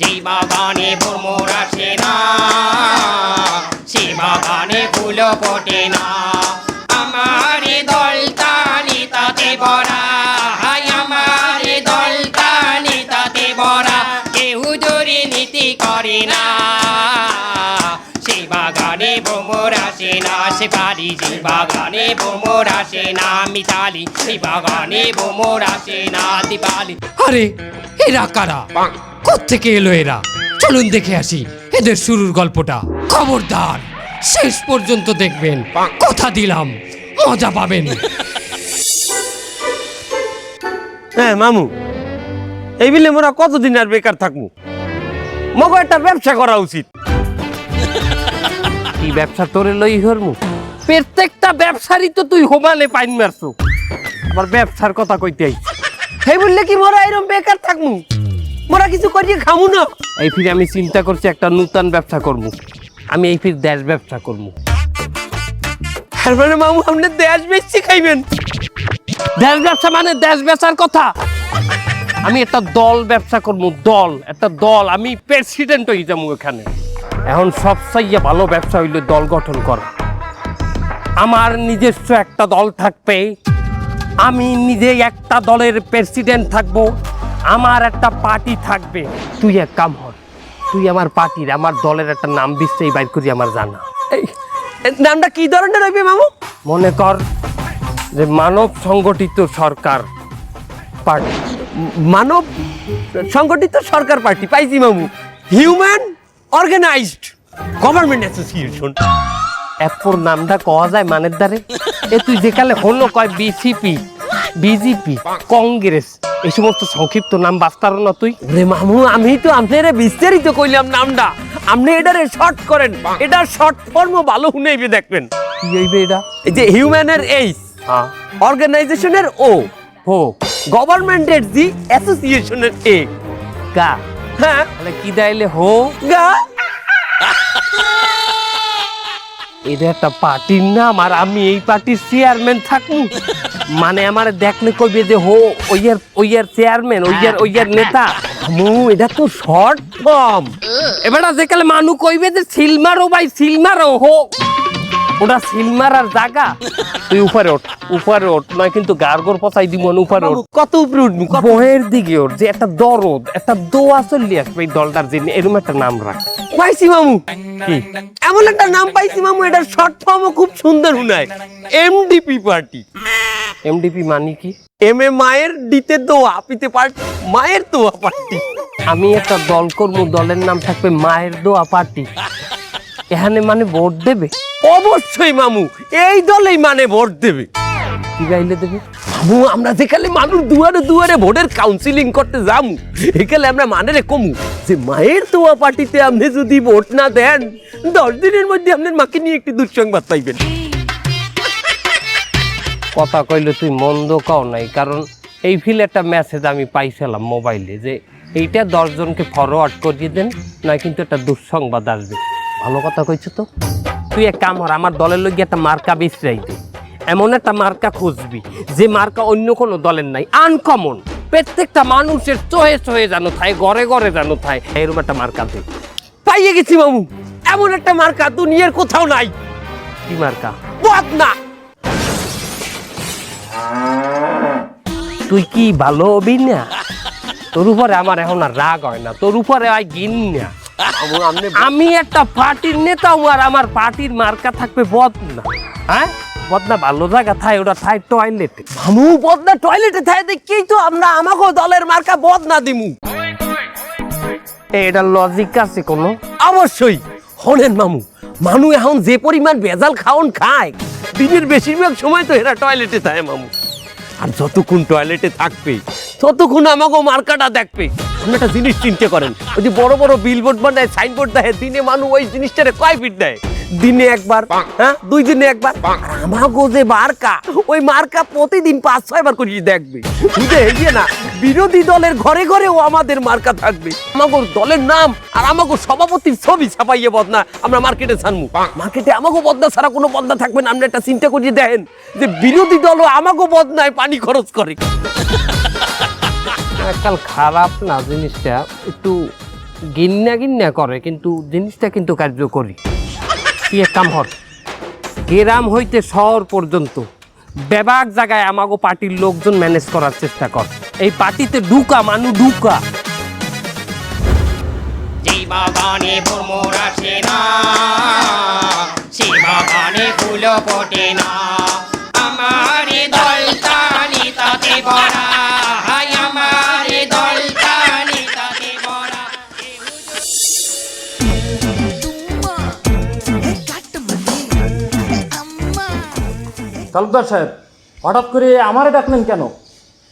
যে বাগানে ভ্রমর আসে না। সে বাগানে ফুল ফোটে না। আমার দলতানি তাতে ভরা হাই আমার দলতানি তাতে ভরা কেউ জোরে নীতি করে না। বাগানে ভ্রমর আসে না সে বাড়ি যে বাগানে ভ্রমর আসে না মিতালি। সে বাগানে ভ্রমর আসে না দিপালি। আরে এরা কারা? কোত্থেকে এলো এরা? চলুন দেখে আসি এদের শুরুর গল্পটা। খবরদার শেষ পর্যন্ত দেখবেন। কথা দিলাম মজা পাবেন। হ্যাঁ মামু। এই বিলে মোরা কতদিন আর বেকার থাকব মগো একটা ব্যবসা করা উচিত। কি ব্যবসা তোরে লই হরমু? প্রত্যেকটা ব্যবসারই তো তুই হোমালে পাইন মারছো। আবার ব্যবসার কথা কইতে আই সেই বললে কি মোরা এরকম বেকার থাকমু? মোরা কিছু করিয়ে খামু না। এই ফিরে আমি চিন্তা করছি একটা নূতন ব্যবসা করব। আমি এই ফির দেশ ব্যবসা করব। তার মানে মামু আপনি দেশ বেচছি খাইবেন। দেশ ব্যবসা মানে দেশ বেচার কথা। আমি একটা দল ব্যবসা করব দল একটা দল। আমি প্রেসিডেন্ট হয়ে যাব এখানে। এখন সবচাইয়ে ভালো ব্যবসা হইল দল গঠন করা। আমার নিজস্ব একটা দল থাকবে। আমি নিজে একটা দলের প্রেসিডেন্ট থাকব। আমার একটা পার্টি থাকবে। তুই এক কাম হর তুই আমার পার্টির আমার দলের একটা নাম দিচ্ছেই বাইর করি আমার জানা। নামটা কি ধরনের হইবে মামু? মনে কর যে মানব সংগঠিত সরকার পার্টি। মানব সংগঠিত সরকার পার্টি পাইছি মামু। হিউম্যান অর্গানাইজড গভর্নমেন্ট অ্যাসোসিয়েশন এরপর নামটা কওয়া যায় মানের দ্বারে এ তুই যেকালে হলো কয় বিসিপি বিজেপি কংগ্রেস এই সমস্ত সংক্ষিপ্ত নাম বাস্তার না তুই? রে মামু আমি তো আপনারে বিস্তারিত কইলাম নামটা। আপনি এটারে শর্ট করেন। এটা শর্ট ফর্ম ভালো শুনেইবে দেখবেন। কি হইবে এটা? এই যে হিউম্যানের এইস অর্গানাইজেশনের ও। হো গভর্নমেন্টের জি অ্যাসোসিয়েশনের এ গা। হ্যাঁ। তাহলে কি দাইলে হো? গা। এটা একটা পার্টির নাম আর আমি এই পার্টির চেয়ারম্যান থাকুন মানে আমার দেখলে কইবে যে হো ওইয়ার ওইয়ার চেয়ারম্যান ওইয়ার ওইয়ার নেতা। মু এটা তো শর্ট ফর্ম যে যেকালে মানু কইবে যে সিলমারো ভাই সিলমারো হো। ওটা সিলমার আর জায়গা? তুই উপরে ওঠ উপরে ওঠ নয় কিন্তু গার্গর পচাই দিব উপরে ওঠ। কত উপরে উঠবি বহের দিকে ওঠ যে একটা দরদ একটা দোয়া চললি আসবে এই দলটার জন্য এরকম একটা নাম রাখ। পাইছি মামু। এমন একটা নাম পাইছি মামু এটার শর্ট ফর্মও খুব সুন্দর হুনায় এমডিপি পার্টি এমডিপি মানে কি? এম এ মায়ের ডিতে দোয়া পিতে পার্টি মায়ের দোয়া পার্টি আমি একটা দল করব দলের নাম থাকবে মায়ের দোয়া পার্টি এখানে মানে ভোট দেবে? অবশ্যই মামু এই দলেই মানে ভোট দেবে। কি গাইলে দেবে? মামু আমরা যেখানে মানুষ দুয়ারে দুয়ারে ভোটের কাউন্সিলিং করতে যামু এখানে আমরা মানে রে কমু। যে মায়ের দোয়া পার্টিতে আপনি যদি ভোট না দেন দশ দিনের মধ্যে আপনার মাকে নিয়ে একটি দুঃসংবাদ পাইবেন। কথা কইলে তুই মন্দ কও নাই কারণ এই ফিল একটা মেসেজ আমি পাইছিলাম মোবাইলে যে এইটা দশজনকে ফরওয়ার্ড করিয়ে দেন নয় কিন্তু একটা দুঃসংবাদ আসবে। ভালো কথা কইছো তো? তুই এক কাম কর, আমার দলের লোক একটা মার্কা বিশ্রাই দে। এমন একটা মার্কা খুঁজবি, যে মার্কা অন্য কোনো দলের নাই। আনকমন প্রত্যেকটা মানুষের চোহে চোহে জানো থায় ঘরে ঘরে জানো থায় এরকম একটা মার্কা দে। পাইয়ে গেছি মামু, এমন একটা মার্কা দুনিয়ার কোথাও নাই। কি মার্কা? বদনা তুই কি ভালো হবি না? তোর উপরে আমার এখন আর রাগ হয় না, তোর উপরে আয় গিন না আমি একটা পার্টির নেতা আর আমার পার্টির মার্কা থাকবে বদনা। হ্যাঁ? বদনা ভালো জায়গা থাই ওটা থাই টয়লেটে মামু বদনা টয়লেটে থাই দেখেই তো আমরা আমাকে দলের মার্কা বদনা দিমু। এটা লজিক আছে কোনো? অবশ্যই। হলেন মামু মানু এখন যে পরিমাণ ভেজাল খাওন খায় দিনের বেশিরভাগ সময় তো এরা টয়লেটে থাকে মামু। আর যতক্ষণ টয়লেটে থাকবে ততক্ষণ আমাকে মার্কাটা দেখবে। আপনি একটা জিনিস চিন্তা করেন ওই যে বড় বড় বিলবোর্ড বানায় সাইনবোর্ড দেয় দিনে মানুষ ওই জিনিসটারে কয় ফিট দেয়? দিনে একবার হ্যাঁ? দুই দিনে একবার। আমাগো যে মার্কা ওই মার্কা প্রতিদিন পাঁচ ছয় বার করে দেখবে। বুঝে গিয়ে না বিরোধী দলের ঘরে ঘরেও আমাদের মার্কা থাকবে। আমাগো দলের নাম আর আমাগো সভাপতির ছবি ছাপাইয়ে বদনা আমরা মার্কেটে ছানমু মার্কেটে আমাগো বদনা ছাড়া কোনো বদনা থাকবে না। আপনি একটা চিন্তা করিয়ে দেখেন যে বিরোধী দলও আমাগো বদনায় পানি খরচ করে। কাল খারাপ না জিনিসটা, একটু গিন্না গিন্না করে, কিন্তু জিনিসটা কিন্তু কার্যকরী। কাম হর গ্রাম হইতে শহর পর্যন্ত বেবাক জায়গায় আমাগো পার্টির লোকজন ম্যানেজ করার চেষ্টা কর। এই পার্টিতে ঢুকা, মানু ঢুকা। যেই বাগানে ফুল ফোটে না। তালুকদার সাহেব হঠাৎ করে আমারে ডাকলেন কেন?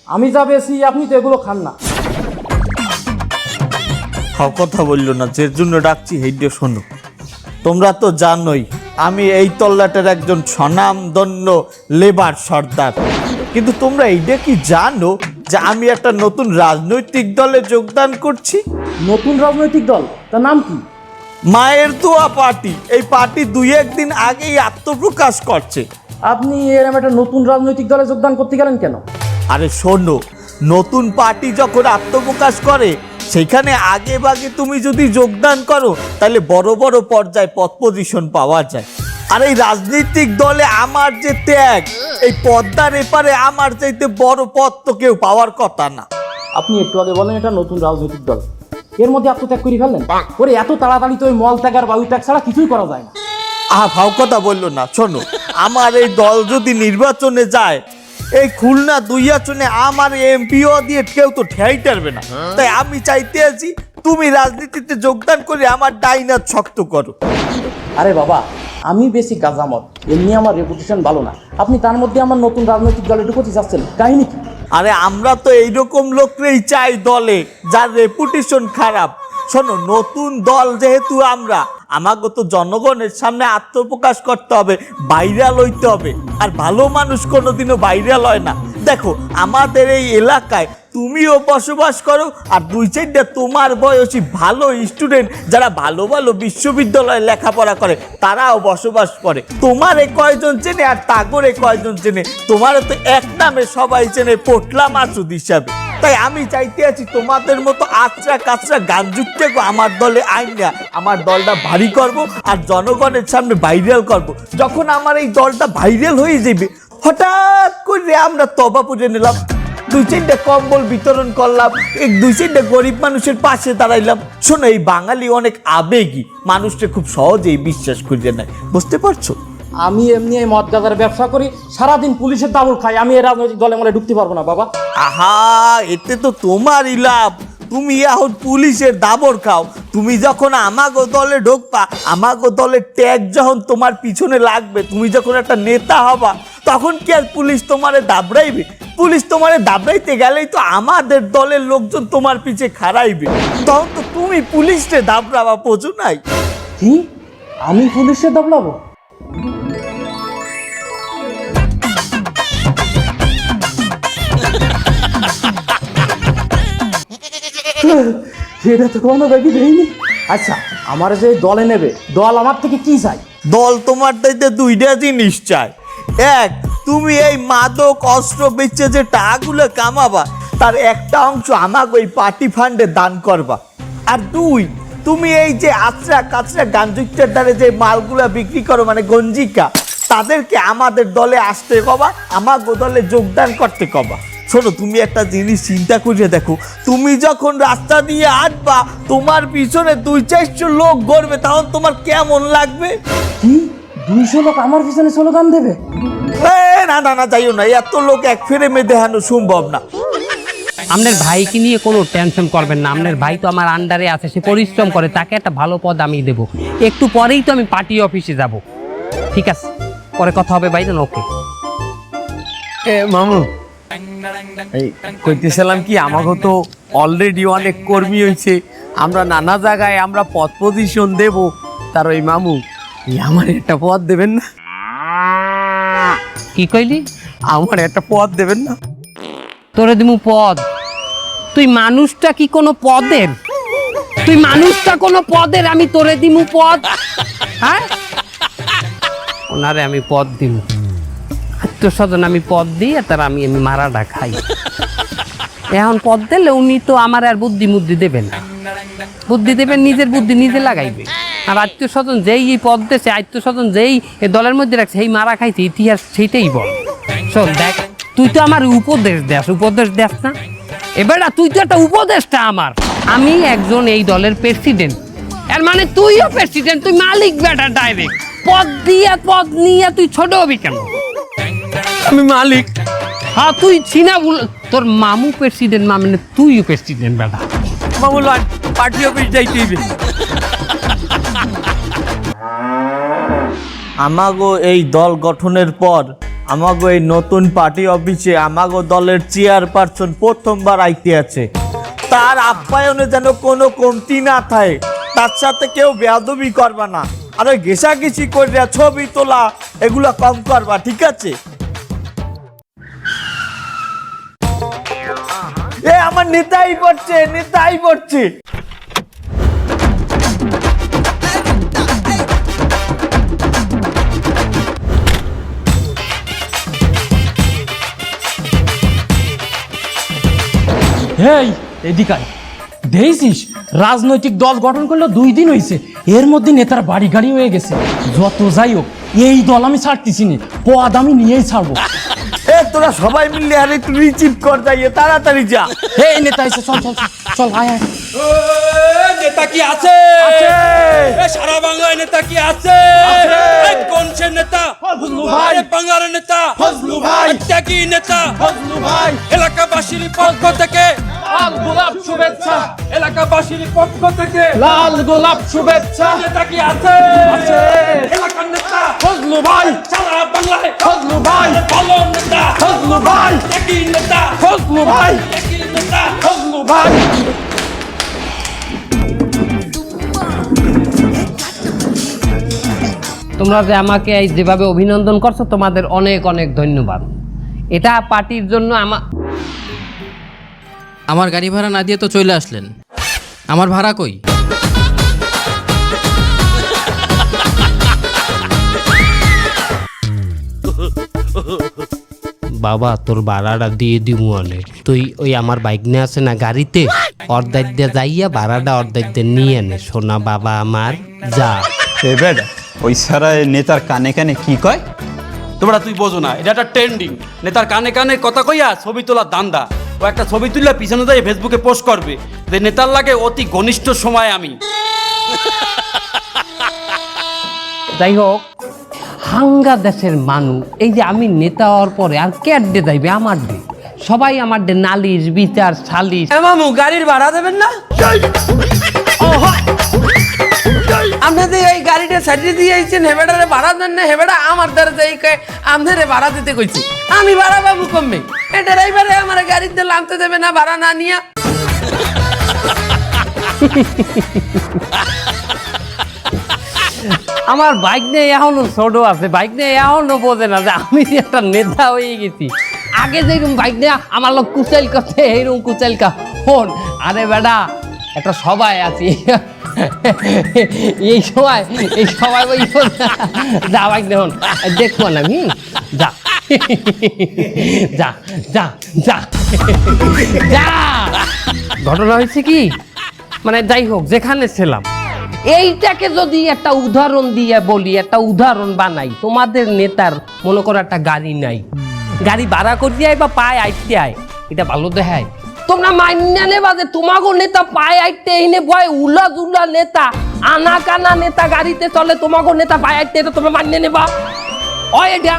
আমি যা বেশি আপনি তো এগুলো খান না। হ্যাঁ কথা বলল না যে জন্য ডাকছি হেইডে শোনো। তোমরা তো জানোই আমি এই তল্লাটের একজন স্বনামধন্য লেবার সর্দার। কিন্তু তোমরা এইটা কি জানো যে আমি একটা নতুন রাজনৈতিক দলে যোগদান করছি? নতুন রাজনৈতিক দল? তার নাম কি? মায়ের দোয়া পার্টি। এই পার্টি দুই একদিন আগেই আত্মপ্রকাশ করছে। আপনি এরকম একটা নতুন রাজনৈতিক দলে যোগদান করতে গেলেন কেন? আরে শোনো নতুন পার্টি যখন আত্মপ্রকাশ করে সেখানে আগে ভাগে তুমি যদি যোগদান করো তাহলে বড় বড় পর্যায়ে পদ পজিশন পাওয়া যায়। আর এই রাজনৈতিক দলে আমার যে ত্যাগ এই পদ্মার এপারে আমার চাইতে বড় পদ তো কেউ পাওয়ার কথা না। আপনি একটু আগে বলেন এটা নতুন রাজনৈতিক দল। এর মধ্যে আত্মত্যাগ করে ফেললেন? ওরে এত তাড়াতাড়ি তো ওই মল ত্যাগ আর বায়ু ত্যাগ ছাড়া কিছুই করা যায় না। আহা ভাও কথা বলল না শোনো আমার এই দল যদি নির্বাচনে যায় এই খুলনা দুই আসনে আমার এমপিও দিয়ে কেউ তো ঠেয়াই টারবে না। তাই আমি চাইতে আছি তুমি রাজনীতিতে যোগদান করে আমার ডাইনার শক্ত করো। আরে বাবা আমি বেশি গাজামত এমনি আমার রেপুটেশন ভালো না। আপনি তার মধ্যে আমার নতুন রাজনৈতিক দলে ঢুকতে চাচ্ছেন কাহিনী কি? আরে আমরা তো এইরকম লোকরেই চাই দলে যার রেপুটেশন খারাপ। শোনো নতুন দল যেহেতু আমরা আমাকে তো জনগণের সামনে আত্মপ্রকাশ করতে হবে বাইরে হইতে হবে। আর ভালো মানুষ কোনোদিনও বাইরে হয় না। দেখো, আমাদের এই এলাকায় তুমিও বসবাস করো, আর দুই চারটা তোমার বয়সী ভালো স্টুডেন্ট যারা ভালো ভালো বিশ্ববিদ্যালয়ে লেখাপড়া করে, তারাও বসবাস করে। তোমারে কয়জন চেনে আর তাগরে কয়জন চেনে? তোমারও তো এক নামে সবাই চেনে পোটলা মাসুদ হিসাবে। তাই আমি চাইতে আছি তোমাদের মতো আচরা কাচরা গান যুক্ত আমার দলে আইন না আমার দলটা ভারী করব আর জনগণের সামনে ভাইরাল করব। যখন আমার এই দলটা ভাইরাল হয়ে যাবে, হঠাৎ করে আমরা তবা পুজো নিলাম। দুই চারটা কম্বল বিতরণ করলাম এক দুই চারটা গরিব মানুষের পাশে দাঁড়াইলাম। শোনো এই বাঙালি অনেক আবেগী মানুষটা খুব সহজেই বিশ্বাস করিয়ে নেয়। বুঝতে পারছ? আমি এমনি এই মদ গাজার ব্যবসা করি সারাদিন পুলিশের দাবল খাই আমি এই রাজনৈতিক দলে মলে ঢুকতে পারব না বাবা। আহা এতে তো তোমারই লাভ। তুমি এখন পুলিশের দাবর খাও। তুমি যখন আমাগো দলে ঢোকবা আমাগো দলের ট্যাগ যখন তোমার পিছনে লাগবে তুমি যখন একটা নেতা হবা তখন কি আর পুলিশ তোমারে দাবড়াইবে? পুলিশ তোমারে দাবড়াইতে গেলেই তো আমাদের দলের লোকজন তোমার পিছে খাড়াইবে। তখন তো তুমি পুলিশকে দাবড়াবা বোঝো নাই। কি? আমি পুলিশে দাবড়াবো? এটা তো কোনো ব্যাগই দেয়নি আচ্ছা আমার যে দলে নেবে দল আমার থেকে কি চাই দল তোমার দাইতে দুইটা জিনিস চাই এক তুমি এই মাদক, অস্ত্র বেচে যে টাকাগুলো কামাবা, তার একটা অংশ আমাকে ওই পার্টি ফান্ডে দান করবা। আর দুই, তুমি এই যে আচরা কাচরা গাঞ্জুকটার দ্বারে যে মালগুলা বিক্রি করো মানে গঞ্জিকা, তাদেরকে আমাদের দলে আসতে কবা আমাকে দলে যোগদান করতে কবা। শোনো, তুমি একটা জিনিস চিন্তা করে দেখো, তুমি যখন রাস্তা দিয়ে আসবা তোমার পিছনে দুই চারশো লোক গড়বে, তখন তোমার কেমন লাগবে? কি দুইশো লোক আমার পিছনে স্লোগান দেবে? এ, না না না যাইও না এত লোক এক ফেরে মে দেখানো সম্ভব না। আপনার ভাইকে নিয়ে কোনো টেনশন করবেন না। আপনার ভাই তো আমার আন্ডারে আছে সে পরিশ্রম করে তাকে একটা ভালো পদ আমি দেবো। একটু পরেই তো আমি পার্টি অফিসে যাব। ঠিক আছে পরে কথা হবে ভাই জান ওকে এ মামু। এই কইতেছিলাম কি আমাকে তো অলরেডি অনেক কর্মী হয়েছে আমরা নানা জায়গায় আমরা পদ পজিশন দেব তার ওই মামু। আমার একটা পদ দেবেন না? কি কইলি? আমার একটা পদ দেবেন না? তোরে দিমু পদ। তুই মানুষটা কি কোনো পদের? তুই মানুষটা কোনো পদের আমি তোরে দিমু পদ। হ্যাঁ? ওনারে আমি পদ দিমু। আত্মীয় স্বজন আমি পদ দিই আর তার আমি আমি মারাটা খাই। এখন পদ দিলে উনি তো আমার আর বুদ্ধি মুদ্ধি দেবেন না। বুদ্ধি দেবেন নিজের বুদ্ধি নিজে লাগাইবে। আর আত্মীয় স্বজন যেই এই পদ দেশে আত্মীয় স্বজন যেই এই দলের মধ্যে রাখছে সেই মারা খাইছে ইতিহাস সেইটাই বল। শোন দেখ তুই তো আমার উপদেশ দেস উপদেশ দেস না। এবার তুই তো একটা উপদেশটা আমার। আমি একজন এই দলের প্রেসিডেন্ট এর মানে তুইও প্রেসিডেন্ট তুই মালিক বেটা ডাইরেক্ট পদ দিয়া পদ নিয়ে তুই ছোট হবি কেন? আমি মালিক। হ্যাঁ তুই ছিনা বল তোর মামু প্রেসিডেন্ট মানে তুইও প্রেসিডেন্ট বেটা। মামু পার্টি অফিস যাইতে আমাগো এই দল গঠনের পর, আমাগো এই নতুন পার্টি অফিসে আমাগো দলের চেয়ারপারসন প্রথমবার আইতে আছে। তার আপ্যায়নে যেন কোনো কমতি না থাকে, তার সাথে কেউ বেয়াদবি করবা না। আরে ঘেসাঘেসি করে ছবি তোলা, এগুলা কম করবা, ঠিক আছে? এ, আমার নেতাই পড়ছে নেতাই পড়ছে। হেই এদিকায় দেখেছিস? রাজনৈতিক দল গঠন করল দুই দিন হয়েছে এর মধ্যে নেতার বাড়ি গাড়ি হয়ে গেছে। যত যাই হোক এই দল আমি ছাড়তেছি না। পদ আমি নিয়েই ছাড়বো। এ তোরা সবাই মিলে আরে একটু রিচিভ কর যাইয়ে তাড়াতাড়ি যা। এই নেতা এসে চল চল চল, চল আয় আয়। নেতা কি আছে? সারা বাংলায় নেতা কি আছে? কোন সে নেতা? ফজলু ভাই। বাংলার নেতা? ফজলু ভাই। ত্যাগী নেতা? ফজলু ভাই। এলাকাবাসীর পক্ষ থেকে লাল গোলাপ শুভেচ্ছা। এলাকাবাসীর পক্ষ থেকে লাল গোলাপ শুভেচ্ছা। নেতা কি আছে? আছে। এলাকার নেতা? ফজলু ভাই। সারা বাংলায় ফজলু ভাই। ভালো নেতা। ফজলু ভাই। ত্যাগী নেতা। ফজলু ভাই। ত্যাগী নেতা। ফজলু ভাই। তোমরা যে আমাকে এই যেভাবে অভিনন্দন করছ তোমাদের অনেক অনেক ধন্যবাদ। এটা পার্টির জন্য আমা আমার গাড়ি ভাড়া না দিয়ে তো চলে আসলেন। আমার ভাড়া কই? বাবা তোর ভাড়াটা দিয়ে দিমু অনেক তুই ওই আমার বাইক নিয়ে আসে না গাড়িতে? অর্ধেক দিয়ে যাইয়া ভাড়াটা অর্ধেক দিয়ে নিয়ে নে। সোনা বাবা আমার যা। এবার ওই সারা নেতার কানে কানে কি কয়? তোমরা তুই বোঝো না এটা একটা ট্রেন্ডিং নেতার কানে কানে কথা কইয়া ছবি তোলার দান্দা। ও একটা ছবি তুললে পিছনে দিয়ে ফেসবুকে পোস্ট করবে যে নেতার লাগে অতি ঘনিষ্ঠ সময় আমি। যাই হোক হাঙ্গা দেশের মানুষ এই যে আমি নেতা হওয়ার পরে আর কে ডে যাইবে? আমার ডে। সবাই আমার ডে নালিশ বিচার সালিশ। মামু গাড়ির ভাড়া দেবেন না? এই গাড়িটা দিয়ে আইছেন হেবেটারে ভাড়া দেন না হেবেটা আমার দ্বারা যাই আপনারে ভাড়া দিতে কইছি। আমি ভাড়া পাবো কমবে এ ড্রাইভারে আমার গাড়িতে দেবে না, ভাড়া না নিয়া। আমার বাইক নিয়ে এখনও ছোট আছে, বাইক নিয়ে এখনও বোঝে না যে আমি একটা নেতা হয়ে গেছি। আগে যেরকম বাইক নিয়ে আমার লোক কুচাইল করতে এইরকম কুচাইল কা ফোন। আরে বেটা, একটা সবাই আছি। এই সময় এই সময় ওই যা বাইক দেখুন দেখব না আমি যা। যা যা যা। যা। ঘটনা হয়েছে কি? মানে যাই হোক, যেখানে ছিলাম। এইটাকে যদি একটা উদাহরণ দিয়ে বলি, একটা উদাহরণ বানাই, তোমাদের নেতার মনে করো একটা গাড়ি নাই। গাড়ি ভাড়া করতে আয় বা পায়, আইতে আয়, এটা ভালো দেখায়। তোমরা মান্য নেবা যে তোমাগো নেতা পায়ে আইতে এনে বয় উলা দুলা নেতা আনা কানা নেতা গাড়িতে চলে তোমাগো নেতা পায়ে আইতে এটা তোমরা মান্য নেবা। অয় এটা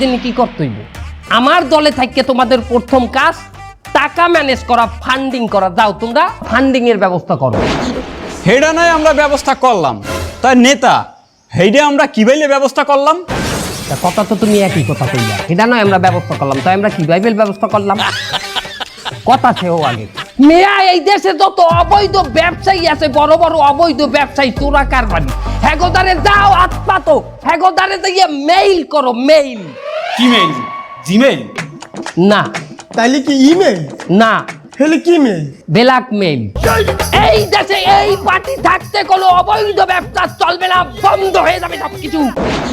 জন্য কি করতে হইব? আমার দলে থাকতে তোমাদের প্রথম কাজ টাকা ম্যানেজ করা ফান্ডিং করা। যাও তোমরা ফান্ডিং এর ব্যবস্থা করো। হেডা নয় আমরা ব্যবস্থা করলাম। তাই নেতা হেডে আমরা কি বাইলে ব্যবস্থা করলাম? কথা তো তুমি একই কথা কইলা। এটা নয় আমরা ব্যবস্থা করলাম তাই আমরা কি বাইবেল ব্যবস্থা করলাম? কথা সেও আগে। মেয়া এই দেশে যত অবৈধ ব্যবসায়ী আছে বড় বড় অবৈধ ব্যবসায়ী তোরা কারবারি হেগোদারে যাও আত্মাতো হেগোদারে দিয়ে মেইল করো মেইল কিমেল জিমেল না। তাইলে কি ইমেল না। হলে কি মেল ব্ল্যাক মেইল এই দেশে এই পার্টি থাকতে কোনো অবৈধ ব্যবসা চলবে না বন্ধ হয়ে যাবে সব কিছু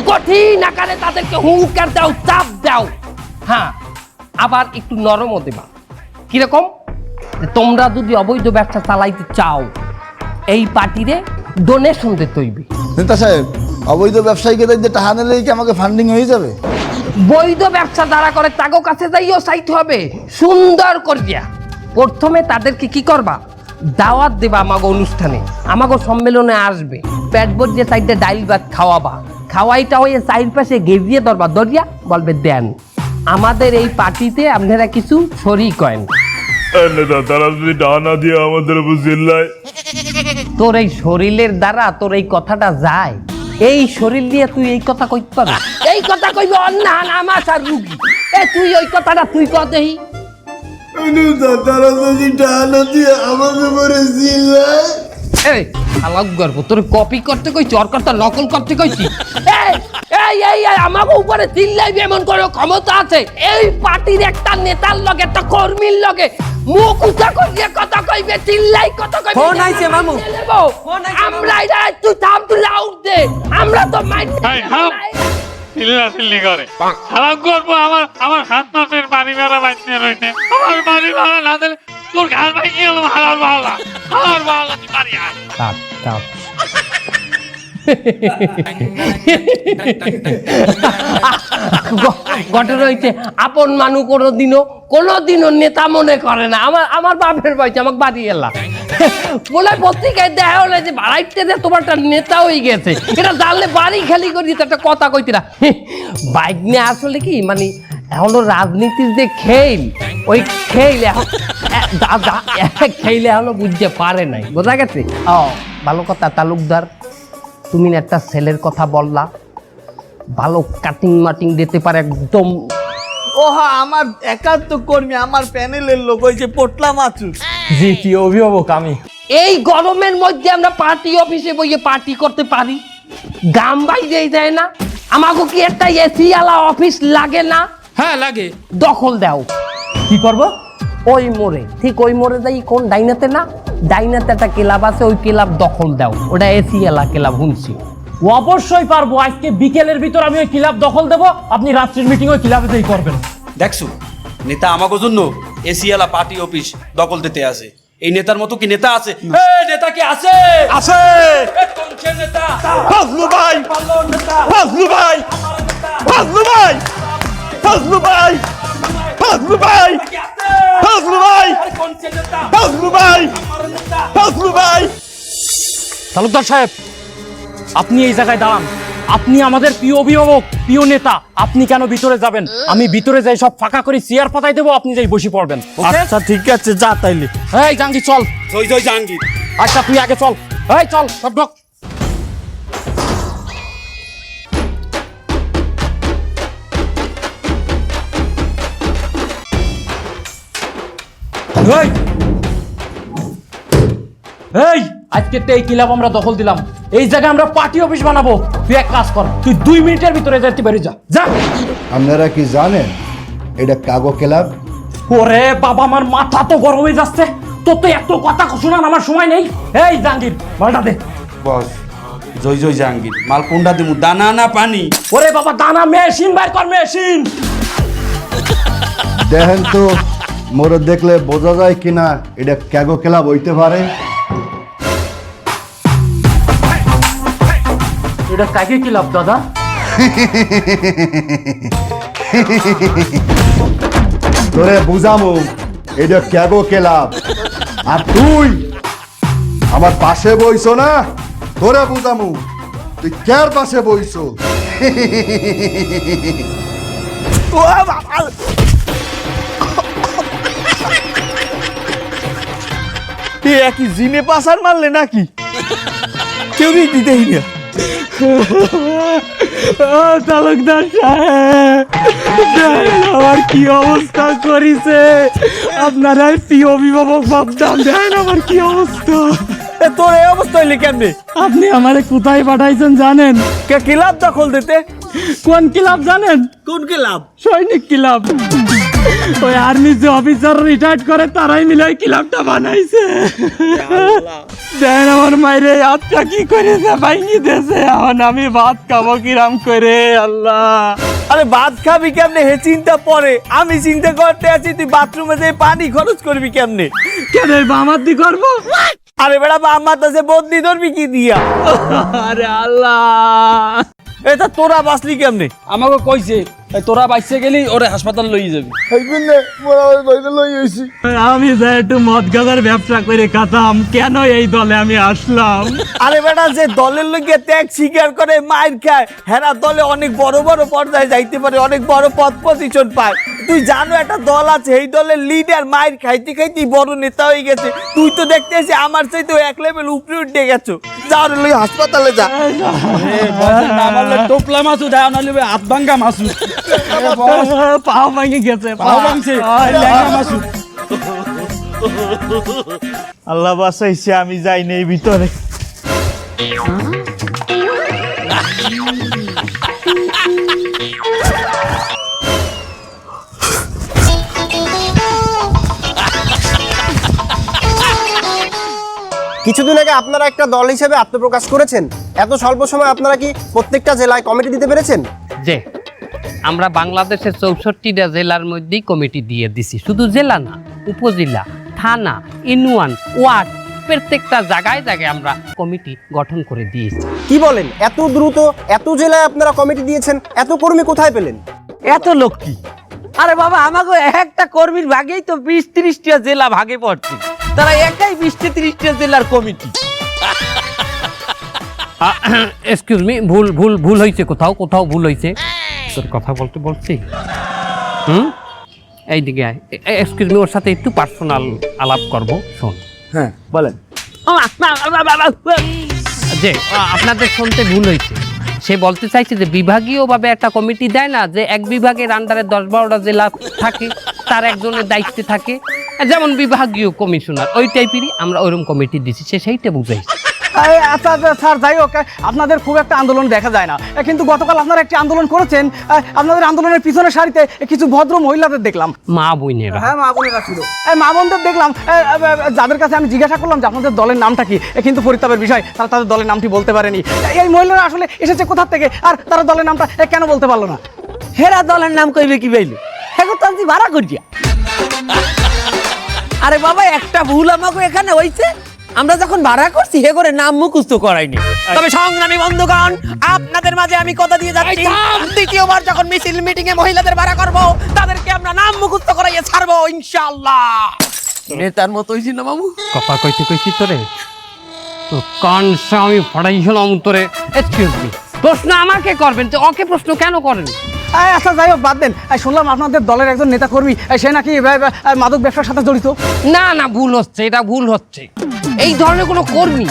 কঠিন আকারে তাদেরকে হুঙ্কার দাও চাপ দাও। হ্যাঁ আবার একটু নরমও দেবা। কীরকম? তোমরা যদি অবৈধ ব্যবসা চালাইতে চাও এই পার্টিরে ডোনেশন দিতে হইবে। নেতা সাহেব অবৈধ ব্যবসায়ীকে দেখতে টাকা নিলে কি আমাকে ফান্ডিং হয়ে যাবে? বৈধ ব্যবসা দ্বারা করে তাগো কাছে যাইও চাইতে হবে। সুন্দর করিয়া। প্রথমে তাদেরকে কি করবা? দাওয়াত দেবা আমাগো অনুষ্ঠানে। আমাগো সম্মেলনে আসবে। পেট ভরিয়ে চাইতে ডাইল ভাত খাওয়াবা। খাওয়াইটা হয়ে চাইর পাশে গেভিয়ে ধরবা। দরিয়া বলবে দেন। আমাদের এই পার্টিতে আপনারা কিছু শরিক করেন তারা যদি টাকা দিয়ে আমাদের উপর চিল্লায়। তোর এই শরীরের দ্বারা তোর এই কথাটা যায়। এই শরীর দিয়ে তুই এই কথা কইতে পারবি? এই কথা কইবে অন্যান আমার আর রুগী। এ তুই ওই কথাটা তুই কদেই তারা যদি দিয়ে আমাদের উপরে এই আলাপ গর্ব তোর কপি করতে কইছি ওর কথা নকল করতে কইছি। এই এই আমাকে উপরে চিল্লাইবি এমন করে ক্ষমতা আছে। এই পার্টির একটা নেতার লগে একটা কর্মীর লগে মুখ উঁচা করিয়ে কথা কইবে চিল্লাই কথা কইবে। ফোন আইছে, মামু। আমরা এটা তুই থাম তুই লাউড দে। আমরা তো মাইন্ড চিল্লি করে। সালাম করব আমার আমার হাত মাসের বাড়ি ভাড়া বাইতে রয়েছে আমার বাড়ি ভাড়া না দিলে তোর ভাই কি হলো হালার ভাড়া। হালার ভাড়া তুই বাড়ি আয়। ঘটনা হইছে, আপন মানু কোনোদিনও কোনোদিনও নেতা মনে করে না। আমার আমার বাপের বাড়িতে আমাকে বাড়ি এলা। বলে পত্রিকায় দেখা হলে যে বাড়াইতে দে তোমার একটা নেতা হয়ে গেছে। এটা জানলে বাড়ি খালি করি একটা কথা কইতে না। বাইক নিয়ে আসলে কি মানে এখনও রাজনীতির যে খেল, ওই খেল খেলে এখনও বুঝতে পারে নাই। বোঝা গেছে? ও, ভালো কথা, তালুকদার। তুমি একটা ছেলের কথা বললা। ভালো কাটিং মাটিং দিতে পারে একদম। ওহা আমার একান্ত কর্মী আমার প্যানেলের লোক ওই যে পোটলা মাছুর। জি কি অভিভাবক আমি। এই গরমের মধ্যে আমরা পার্টি অফিসে বইয়ে পার্টি করতে পারি। গাম বাইরে যায় না। আমাকে কি একটা এসি আলা অফিস লাগে না? হ্যাঁ লাগে। দখল দাও। কি করব? ওই মোড়ে ঠিক ওই মোড়ে যাই কোন ডাইনাতে না? ডাইনাতে একটা ক্লাব আছে ওই ক্লাব দখল দাও। ওটা এসি এলা ক্লাব শুনছি। অবশ্যই পারব আজকে বিকেলের ভিতর আমি ওই ক্লাব দখল দেব আপনি রাত্রির মিটিং ওই ক্লাবেতেই করবেন। দেখছ? নেতা আমাকে জন্য এসিয়ালা পার্টি অফিস দখল দিতে আছে। এই নেতার মতো কি নেতা আছে? এ নেতা কি আছে? আছে। এ কোন সে নেতা? ফজলু ভাই। ফজলু ভাই। ফজলু ভাই। ফজলু ভাই। ফজলু ভাই। ফজলু ভাই আরে কোন সে নেতা ফজলু ভাই ফজলু ভাই তালুকদার সাহেব আপনি এই জায়গায় দাঁড়ান। আপনি আমাদের প্রিয় অভিভাবক প্রিয় নেতা আপনি কেন ভিতরে যাবেন? আমি ভিতরে যাই সব ফাঁকা করে চেয়ার পাতাই দেবো আপনি যাই বসে পড়বেন। আচ্ছা ঠিক আছে যা তাইলে। এই জাঙ্গি চল। জয় জয় জাহাঙ্গীর। আচ্ছা তুই আগে চল। এই চল সব ঢোক। এই এই আজকে তো এই ক্লাব আমরা দখল দিলাম। এই জায়গায় আমরা পার্টি অফিস বানাবো। তুই এক কাজ কর তুই দুই মিনিটের ভিতরে যেতে পারি যা। যা। আপনারা কি জানেন এটা কাগো ক্লাব? ওরে বাবা আমার মাথা তো গরম হয়ে যাচ্ছে। তোর তো এত কথা শোনান আমার সময় নেই। এই জাহাঙ্গীর মালটা দে। বস জয় জয় জাহাঙ্গীর। মাল কোনটা দিমু? দানা না পানি? ওরে বাবা দানা মেশিন বাইর কর মেশিন। দেখেন তো মোর দেখলে বোঝা যায় কিনা এটা ক্যাগো ক্লাব হইতে পারে। এটা কাকে কি লাভ দাদা? তোরে বুঝামু এটা ক্যাগো ক্লাব। আর তুই আমার পাশে বইছো না? তোরে বুঝামু তুই কার পাশে বইছো? ও বাবা এ কি জিনে পাসার মারলে নাকি? কেউ দিতেই না। তালুকদার সাহেব আমার কি অবস্থা করিছে। আপনারা প্রিয় অভিভাবক ভাবতাম দেন আমার কি অবস্থা। তোর এই অবস্থা হইলে কেমনে? আপনি আমারে কোথায় পাঠাইছেন জানেন? কে ক্লাব দখল দিতে? কোন ক্লাব জানেন? কোন ক্লাব সৈনিক ক্লাব ওই আর্মি যে অফিসার রিটায়ার্ড করে তারাই মিলে ওই ক্লাবটা বানাইছে। দেন আমার মাইরে আত্মা কি করেছে ভাইনি দেশে এখন আমি ভাত খাব কিরাম করে আল্লাহ। আরে ভাত খাবি কেমনে? হে চিন্তা পরে। আমি চিন্তা করতে আছি তুই বাথরুমে যে পানি খরচ করবি কেমনে? কেন বামার দি করব? আরে বেড়া আমার কাছে বদলি ধরবি কি দিয়া? আরে আল্লাহ। এটা তোরা বাঁচলি কেমনে? আমাকে কইছে এই তোরা বাইসে গেলি ওরে হাসপাতাল লই যাবি। আমি যে একটু মদ গাজার ব্যবসা করে খাতাম কেন এই দলে আমি আসলাম? আরে বেটা যে দলের লোকে ত্যাগ স্বীকার করে মায়ের খায় হেরা দলে অনেক বড় বড় পর্যায়ে যাইতে পারে অনেক বড় পদ পজিশন পায়। তুই জানো একটা দল আছে এই দলের লিডার মায়ের খাইতে খাইতে বড় নেতা হয়ে গেছে। তুই তো দেখতে এসে আমার চাইতে এক লেভেল উপরে উঠে গেছো। যা লই হাসপাতালে যা। না মারলে টোপলা মাছু দেয় না লিবে হাত ভাঙ্গা মাছু। পাও ভাঙে গেছে ভাঙছে মাছু। আল্লাহ বাসাইছে আমি যাই নেই ভিতরে। কিছুদিন আগে আপনারা একটা দল হিসেবে আত্মপ্রকাশ করেছেন। এত স্বল্প সময় আপনারা কি প্রত্যেকটা জেলায় কমিটি দিতে পেরেছেন? যে আমরা বাংলাদেশের চৌষট্টিটা জেলার মধ্যেই কমিটি দিয়ে দিছি। শুধু জেলা না উপজেলা থানা ইউনিয়ন ওয়ার্ড প্রত্যেকটা জায়গায় জায়গায় আমরা কমিটি গঠন করে দিয়েছি। কি বলেন? এত দ্রুত এত জেলায় আপনারা কমিটি দিয়েছেন এত কর্মী কোথায় পেলেন? এত লোক কি? আরে বাবা আমাকে একটা কর্মীর ভাগেই তো বিশ ত্রিশটা জেলা ভাগে পড়ছে তারা একাই বিশটা ত্রিশটা জেলার কমিটি এক্সকিউজ মি ভুল ভুল ভুল হয়েছে কোথাও কোথাও ভুল হয়েছে তোর কথা বলতে বলছি হুম এইদিকে এক্সকিউজ মি ওর সাথে একটু পার্সোনাল আলাপ করব শোন হ্যাঁ বলেন যে আপনাদের শুনতে ভুল হয়েছে সে বলতে চাইছে যে বিভাগীয়ভাবে একটা কমিটি দেয় না, যে এক বিভাগের আন্ডারে দশ বারোটা জেলা থাকে, তার একজনের দায়িত্বে থাকে। যেমন বিভাগীয় কমিশনার, ওই টাইপেরই আমরা ওইরকম কমিটি দিছি, সে সেইটা বুঝাইছে। আচ্ছা আচ্ছা, স্যার যাই হোক আপনাদের খুব একটা আন্দোলন দেখা যায় না। কিন্তু গতকাল আপনারা একটি আন্দোলন করেছেন আপনাদের আন্দোলনের পিছনের সারিতে কিছু ভদ্র মহিলাদের দেখলাম। মা বইনেরা হ্যাঁ মা বোনেরা ছিল। মা বোনদের দেখলাম যাদের কাছে আমি জিজ্ঞাসা করলাম যে আপনাদের দলের নামটা কি কিন্তু পরিতাপের বিষয় তারা তাদের দলের নামটি বলতে পারেনি। এই মহিলারা আসলে এসেছে কোথা থেকে আর তারা দলের নামটা কেন বলতে পারল না? হেরা দলের নাম কইবে কি বাইলে? এখন তো ভাড়া করিয়া। আরে বাবা একটা ভুল আমাকে এখানে হইছে। আমরা যখন ভাড়া করছি হে করে নাম মুখস্থ করাইনি। তবে সংগ্রামী বন্ধুগণ আপনাদের মাঝে আমি কথা দিয়ে যাচ্ছি। দ্বিতীয়বার যখন মিছিল মিটিং এ মহিলাদের ভাড়া করব তাদেরকে আমরা নাম মুখস্থ করাইয়ে ছাড়বো ইনশাআল্লাহ। নেতার মতো হইছি না মামু কথা কইতে কইছি তোরে? তো কানসা আমি পড়াইছিলাম তোরে। এক্সকিউজ মি প্রশ্ন আমাকে করবেন তো ওকে প্রশ্ন কেন করেন? আচ্ছা যাই হোক বাদ দেন। শুনলাম আপনাদের দলের একজন নেতা কর্মী সে নাকি মাদক ব্যবসার সাথে জড়িত। না না ভুল হচ্ছে এটা ভুল হচ্ছে। এই ধরনের কোনো কর্মী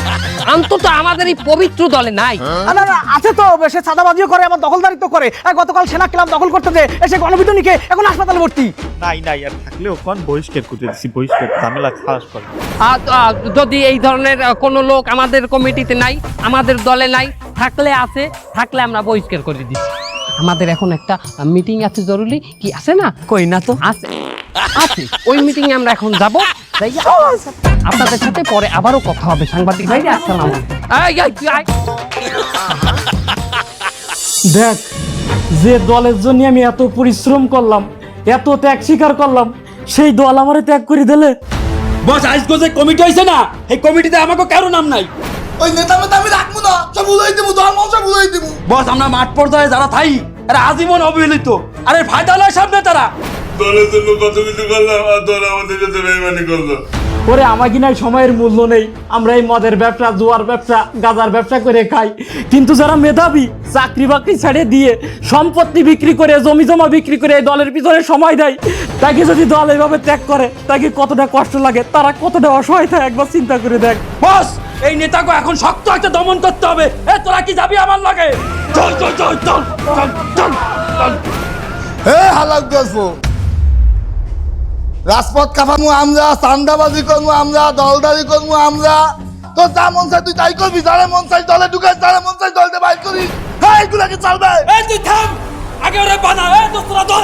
অন্তত আমাদের এই পবিত্র দলে নাই। না না আছে তো সে চাঁদাবাজিও করে আবার দখলদারিত্ব করে। গতকাল সেনা ক্লাব দখল করতে যে এসে গণবিধনিকে এখন হাসপাতালে ভর্তি। নাই নাই আর থাকলেও কোন বহিষ্কার করতে দিছি বহিষ্কার ঝামেলা খাস করে। যদি এই ধরনের কোনো লোক আমাদের কমিটিতে নাই আমাদের দলে নাই থাকলে আছে থাকলে আমরা বহিষ্কার করে দিচ্ছি। আমাদের এখন একটা মিটিং আছে জরুরি কি আছে না? কই না তো? আছে। আছে ওই মিটিং এ আমরা এখন যাব। আপনাদের সাথে পরে আবারও কথা হবে সাংবাদিক আসসালাম এই, এই, তুই আয়। দেখ যে দলের জন্য আমি এত পরিশ্রম করলাম এত ত্যাগ স্বীকার করলাম সেই দল আমারে ত্যাগ করে দিলে। বস আজকে যে কমিটি হইছে না এই কমিটিতে আমাকে কারও নাম নাই। ওই নেতা মেতা আমি রাখব না সব উড়াই দেবো ধর্ম সব উড়াই দেবো। বস আমরা মাঠ পর্যায়ে যারা থাই এরা আজীবন অবহেলিত। আরে ফায়দা লয় সামনে তারা। দলের জন্য কত কিছু করলাম আর দল আমাদের কাছে বেইমানি করল। ওরে আমার কিনা সময়ের মূল্য নেই। আমরা এই মদের ব্যবসা জুয়ার ব্যবসা গাজার ব্যবসা করে খাই। কিন্তু যারা মেধাবী চাকরি বাকরি ছেড়ে দিয়ে সম্পত্তি বিক্রি করে জমি জমা বিক্রি করে এই দলের পিছনে সময় দেয় তাকে যদি দল এইভাবে ত্যাগ করে তাকে কতটা কষ্ট লাগে তারা কতটা অসহায় থাকে একবার চিন্তা করে দেখ। বস এই নেতাকে এখন শক্ত একটা দমন করতে হবে। এ তোরা কি যাবি আমার লাগে? চল চল চল চল চল চল হে হালাক গল্প রাজপথ কাপামু আমরা চান্দাবাজি করব আমরা দলদারি করব আমরা তো যা মন চাই তুই তাই করবি যারা মন চাই দলে ঢুকাই যারা মন চাই দলতে বাইর করি হ্যাঁ এগুলাকে চালবে এই তুই থাম আগে ওরে বানা এ দোস্তরা দল